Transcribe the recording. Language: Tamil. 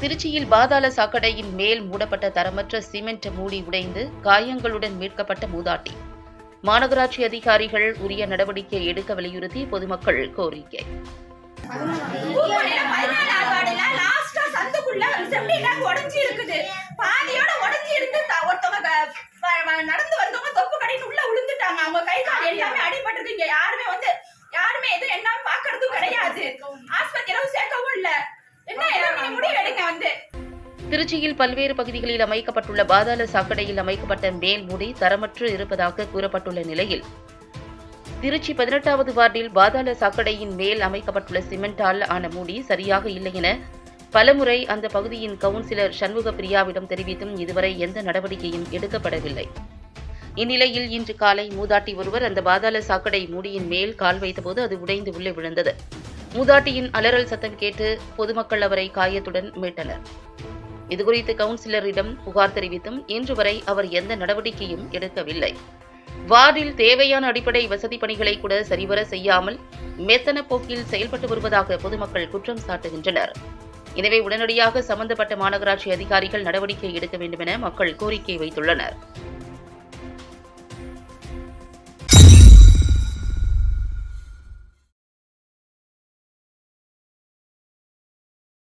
திருச்சியில் பாதாள சாக்கடையின் மேல் மூடப்பட்ட தரமற்ற சிமெண்ட் மூடி உடைந்து காயங்களுடன் மீட்கப்பட்ட மூதாட்டி. மாநகராட்சி அதிகாரிகள் உரிய நடவடிக்கை எடுக்க வலியுறுத்தி பொதுமக்கள் கோரிக்கை. பூமலையில இருக்குது பாதியோட உடைஞ்சு இருந்து ஒருத்தவங்க நடந்து வந்தவங்க தொப்பு கடைக்கு உள்ள விழுந்துட்டாங்க அவங்க கை கால் எல்லாமே அடிபட்டிருக்கு. இங்க யாருமே வந்து திருச்சியில் பல்வேறு பகுதிகளில் அமைக்கப்பட்டுள்ள பாதாள சாக்கடையில் அமைக்கப்பட்ட மேல் மூடி தரமற்று இருப்பதாக கூறப்பட்டுள்ள நிலையில் திருச்சி பதினெட்டாவது வார்டில் பாதாள சாக்கடையின் மேல் அமைக்கப்பட்டுள்ள சிமெண்டால் ஆன மூடி சரியாக இல்லை என பலமுறை அந்த பகுதியின் கவுன்சிலர் சண்முக பிரியாவிடம் தெரிவித்தும் இதுவரை எந்த நடவடிக்கையும் எடுக்கப்படவில்லை. இந்நிலையில் இன்று காலை மூதாட்டி ஒருவர் அந்த பாதாள சாக்கடை மூடியின் மேல் கால் வைத்தபோது அது உடைந்து உள்ளே விழுந்தது. மூதாட்டியின் அலறல் சத்தம் கேட்டு பொதுமக்கள் அவரை காயத்துடன் மீட்டனர். இதுகுறித்து கவுன்சிலரிடம் புகார் தெரிவித்தும் இன்று வரை அவர் எந்த நடவடிக்கையும் எடுக்கவில்லை. வார்டில் தேவையான அடிப்படை வசதி பணிகளை கூட சரிவர செய்யாமல் மெத்தன போக்கில் செயல்பட்டு வருவதாக பொதுமக்கள் குற்றம் சாட்டுகின்றனர். எனவே உடனடியாக சம்பந்தப்பட்ட மாநகராட்சி அதிகாரிகள் நடவடிக்கை எடுக்க வேண்டும் என மக்கள் கோரிக்கை வைத்துள்ளனர்.